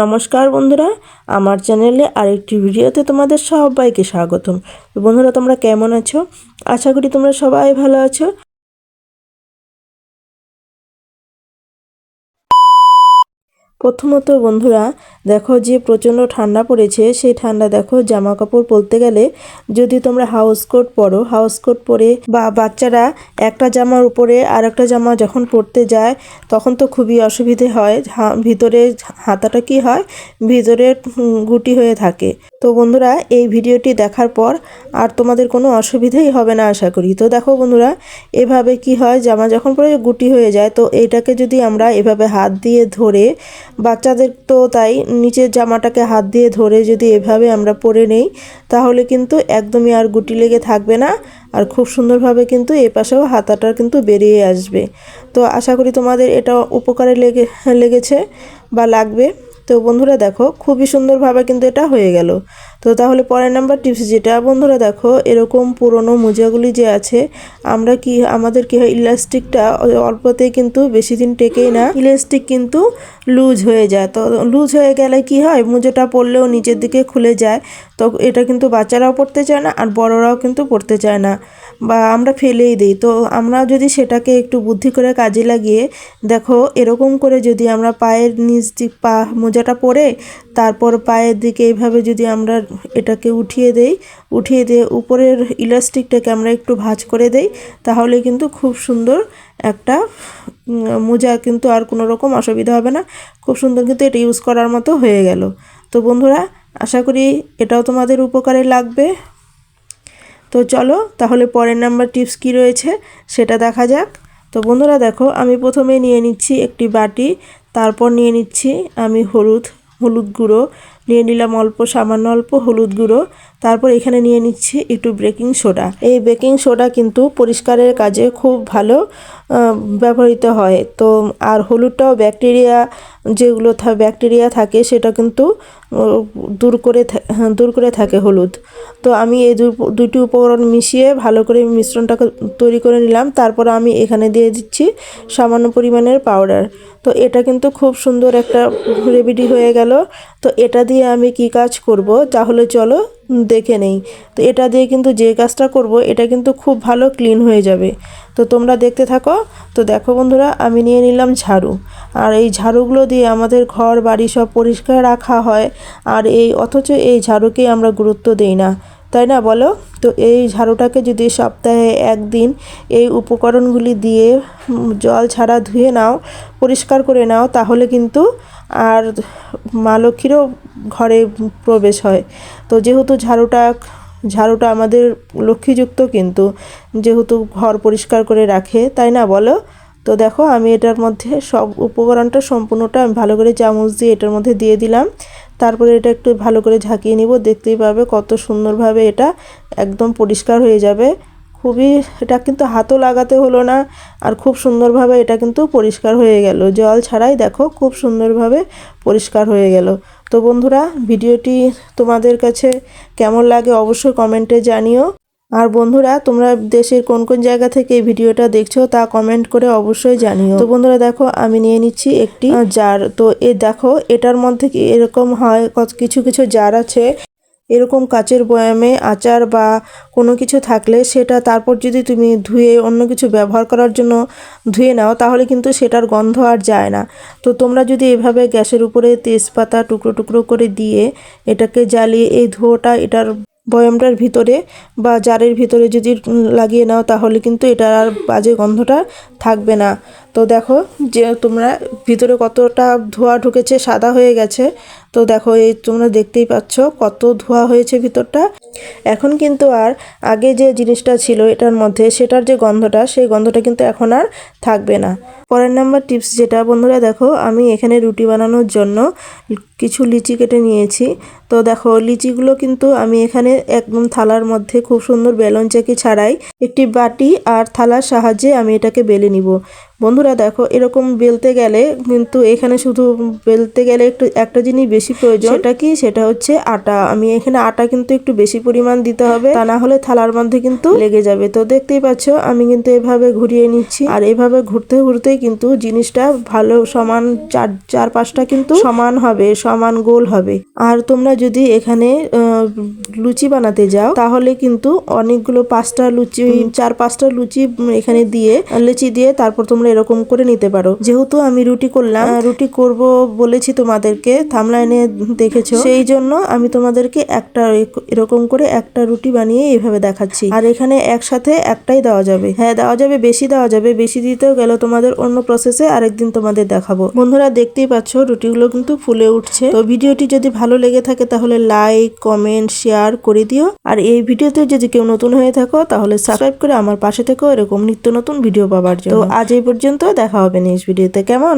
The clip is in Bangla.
নমস্কার বন্ধুরা, আমার চ্যানেলে আরেকটি ভিডিওতে তোমাদের সবাইকে স্বাগতম। বন্ধুরা, তোমরা কেমন আছো? আশা করি তোমরা সবাই ভালো আছো। প্রথমত বন্ধুরা, দেখো যে প্রচণ্ড ঠান্ডা পড়েছে, সেই ঠান্ডা দেখো জামা কাপড় পরতে গেলে যদি তোমরা হাউস কোট পরো হাউস কোট পরে বা বাচ্চারা একটা জামার উপরে আর একটা জামা যখন পরতে যায়, তখন তো খুবই অসুবিধে হয় ভিতরে হাতাটা কি হয়? ভিতরে গুটি হয়ে থাকে। তো বন্ধুরা, এই ভিডিওটি দেখার পর আর তোমাদের কোনো অসুবিধেই হবে না আশা করি। তো দেখো বন্ধুরা, এভাবে কি হয়, জামা যখন পরে গুটি হয়ে যায়, তো এইটাকে যদি আমরা এভাবে হাত দিয়ে ধরে বাচ্চাদের তো তাই নিচের জামাটাকে হাত দিয়ে ধরে যদি এভাবে আমরা পরে নেই, তাহলে কিন্তু একদমই আর গুটি লেগে থাকবে না। আর খুব সুন্দরভাবে কিন্তু এ পাশেও হাতাটা কিন্তু বেরিয়ে আসবে। তো আশা করি তোমাদের এটা উপকারে লেগে, লেগেছে বা লাগবে। তো বন্ধুরা দেখো, খুবই সুন্দরভাবে কিন্তু এটা হয়ে গেল। তো তাহলে পরের নাম্বার টিপস যেটা, বন্ধুরা দেখো, এরকম পুরনো মোজাগুলি যে আছে, আমরা কি, আমাদের কি হয়, ইলাস্টিকটা অল্পতেই কিন্তু বেশি দিন টেকেই না, ইলাস্টিক কিন্তু লুজ হয়ে যায়। তো লুজ হয়ে গেলে কি হয়, মোজাটা পরলেও নিচের দিকে খুলে যায়, তো এটা কিন্তু বাচ্চারাও পড়তে চায় না, আর বড়রাও কিন্তু পড়তে চায় না, বা আমরা ফেলেই দিই। তো আমরা যদি সেটাকে একটু বুদ্ধি করে কাজে লাগিয়ে, দেখো, এরকম করে যদি আমরা পায়ের নিচ পা, মোজাটা পরে তারপর পায়ের দিকে এইভাবে যদি আমরা এটাকে উঠিয়ে দেই। উঠিয়ে দিয়ে উপরের ইলাস্টিকটাকে আমরা একটু ভাঁজ করে দেই। তাহলে কিন্তু খুব সুন্দর একটা মোজা কিন্তু আর কোনো রকম অসুবিধা হবে না। খুব সুন্দর কিন্তু এটা ইউজ করার মতো হয়ে গেল। তো বন্ধুরা, আশা করি এটাও তোমাদের উপকারে লাগবে। তো চলো, তাহলে পরের নাম্বার টিপস কি রয়েছে সেটা দেখা যাক। তো বন্ধুরা দেখো, আমি প্রথমে নিয়ে নিচ্ছি একটি বাটি, তারপর নিয়ে নিচ্ছি আমি হলুদ হলুদ গুঁড়ো নিয়ে নিলাম অল্প সামান্য অল্প হলুদ গুঁড়ো। তারপর এখানে নিয়ে নিচ্ছি একটু বেকিং সোডা। এই বেকিং সোডা কিন্তু পরিষ্কারের কাজে খুব ভালো ব্যবহৃত হয়। তো আর হলুদটাও ব্যাকটেরিয়া যেগুলো ব্যাকটেরিয়া থাকে সেটা কিন্তু দূর করে হ্যাঁ, দূর করে থাকে হলুদ। তো আমি এই দুটি উপকরণ মিশিয়ে ভালো করে মিশ্রণটাকে তৈরি করে নিলাম। তারপর আমি এখানে দিয়ে দিচ্ছি সামান্য পরিমাণের পাউডার। তো এটা কিন্তু খুব সুন্দর একটা রেমেডি হয়ে গেল। তো এটা দিয়ে আমি কি কাজ করব? তাহলে চলো দেখে নেই। তো এটা দিয়ে কিন্তু যে কাজটা করব, এটা কিন্তু খুব ভালো ক্লিন হয়ে যাবে। তো তোমরা দেখতে থাকো। তো দেখো বন্ধুরা, আমি নিয়ে নিলাম ঝাড়ু। আর এই ঝাড়ুগুলো দিয়ে আমাদের ঘর, বাড়ি সব পরিষ্কার রাখা হয়। আর এই, অথচ এই ঝাড়ুকে আমরা গুরুত্ব দেই না। তাই না বলো? তো এই ঝাড়ুটাকে যদি সপ্তাহে একদিন এই উপকরণগুলি দিয়ে জল ছাড়া ধুয়ে নাও, পরিষ্কার করে নাও, তাহলে কিন্তু আর মা লক্ষ্মীরও ঘরে প্রবেশ হয়। তো যেহেতু ঝাড়ুটা ঝাড়ুটা আমাদের লক্ষ্মীযুক্ত কিন্তু যেহেতু ঘর পরিষ্কার করে রাখে, তাই না বলো? তো দেখো আমি এটার মধ্যে সব উপকরণটা সম্পূর্ণটা আমি ভালো করে চামচ দিয়ে এটার মধ্যে দিয়ে দিলাম। তারপরে এটা একটু ভালো করে ঝাঁকিয়ে নিব, দেখতেই পাবে কত সুন্দরভাবে এটা একদম পরিষ্কার হয়ে যাবে। খুবই, এটা কিন্তু হাতও লাগাতে হলো না আর খুব সুন্দরভাবে এটা কিন্তু পরিষ্কার হয়ে গেল। জল ছাড়াই দেখো খুব সুন্দরভাবে পরিষ্কার হয়ে গেল। তো বন্ধুরা, ভিডিওটি তোমাদের কাছে কেমন লাগে অবশ্যই কমেন্টে জানিও। আর বন্ধুরা, তোমরা দেশের কোন কোন জায়গা থেকে এই ভিডিওটা দেখছ তা কমেন্ট করে অবশ্যই জানিও। তো বন্ধুরা, দেখো আমি নিয়ে নিচ্ছি একটি জার। তো এ দেখো, এটার মধ্যে কি এরকম হয় কিছু কিছু জার আছে। এরকম কাচের বয়ামে আচার বা কোনো কিছু থাকলে সেটা তারপর যদি তুমি ধুয়ে অন্য কিছু ব্যবহার করার জন্য ধুয়ে নাও, তাহলে কিন্তু সেটার গন্ধ আর যায় না। তো তোমরা যদি এভাবে গ্যাসের উপরে তেজপাতা টুকরো টুকরো করে দিয়ে এটাকে জ্বালিয়ে এই ধোঁয়াটা এটার বয়ামটার ভিতরে বা জারের ভিতরে যদি লাগিয়ে নাও, তাহলে কিন্তু এটার আর বাজে গন্ধটা থাকবে না। তো দেখো যে তোমরা ভিতরে কতটা ধোঁয়া ঢুকেছে, সাদা হয়ে গেছে তো দেখো, এই তোমরা দেখতেই পাচ্ছ কত ধোয়া হয়েছে ভিতরটা। এখন কিন্তু আর আগে যে জিনিসটা ছিল এটার মধ্যে, সেটার যে গন্ধটা, সেই গন্ধটা কিন্তু এখন আর থাকবে না। পরের নাম্বার টিপস যেটা, বন্ধুরা দেখো, আমি এখানে রুটি বানানোর জন্য কিছু লিচি কেটে নিয়েছি। তো দেখো লিচিগুলো কিন্তু আমি এখানে একদম থালার মধ্যে খুব সুন্দর বেলন চাকি ছাড়াই একটি বাটি আর থালার সাহায্যে আমি এটাকে বেলে নিব। বন্ধুরা দেখো এরকম বেলতে গেলে কিন্তু এখানে শুধু বেলতে গেলে একটু একটা জিনিস বেশি প্রয়োজন। সেটা কি? সেটা হচ্ছে আটা। আমি এখানে আটা কিন্তু একটু বেশি পরিমাণ দিতে হবে তা না হলে থালার মধ্যে কিন্তু লেগে যাবে। তো দেখতেই পাচ্ছ আমি কিন্তু এভাবে ঘুরিয়ে নিচ্ছি। আর এভাবে ঘুরতে ঘুরতেই কিন্তু জিনিসটা ভালো সমান চার চার পাঁচটা কিন্তু সমান হবে। সমান গোল হবে। আর তোমরা যদি এখানে লুচি বানাতে যাও তাহলে কিন্তু অনেকগুলো পাঁচটা লুচি চার পাঁচটা লুচি এখানে দিয়ে লুচি দিয়ে তারপর তোমরা এরকম করে নিতে পারো। যেহেতু আমি রুটি করলাম রুটি করব বলেছি তোমাদেরকে থামলাইনে দেখেছ। সেই জন্য আমি তোমাদেরকে একটা এরকম করে একটা রুটি বানিয়ে এইভাবে দেখাচ্ছি। আর এখানে একসাথে একটাই দেওয়া যাবে। হ্যাঁ দেওয়া যাবে বেশি দেওয়া যাবে বেশি দিতেও গেলে তোমাদের অন্য প্রসেসে আরেকদিন তোমাদের দেখাবো। বন্ধুরা দেখতেই পাচ্ছ রুটিগুলো কিন্তু ফুলে উঠছে। তো ভিডিওটি যদি ভালো লেগে থাকে তাহলে লাইক, কমেন্ট, শেয়ার করে দিও। আর এই ভিডিওতে যদি কেউ নতুন হয়ে থাকো, তাহলে সাবস্ক্রাইব করে আমার পাশে থেকেও এরকম নিত্য নতুন ভিডিও পাবার জন্য। তো আজ এই পর্যন্ত দেখা হবে নেক্সট ভিডিওতে। কেমন?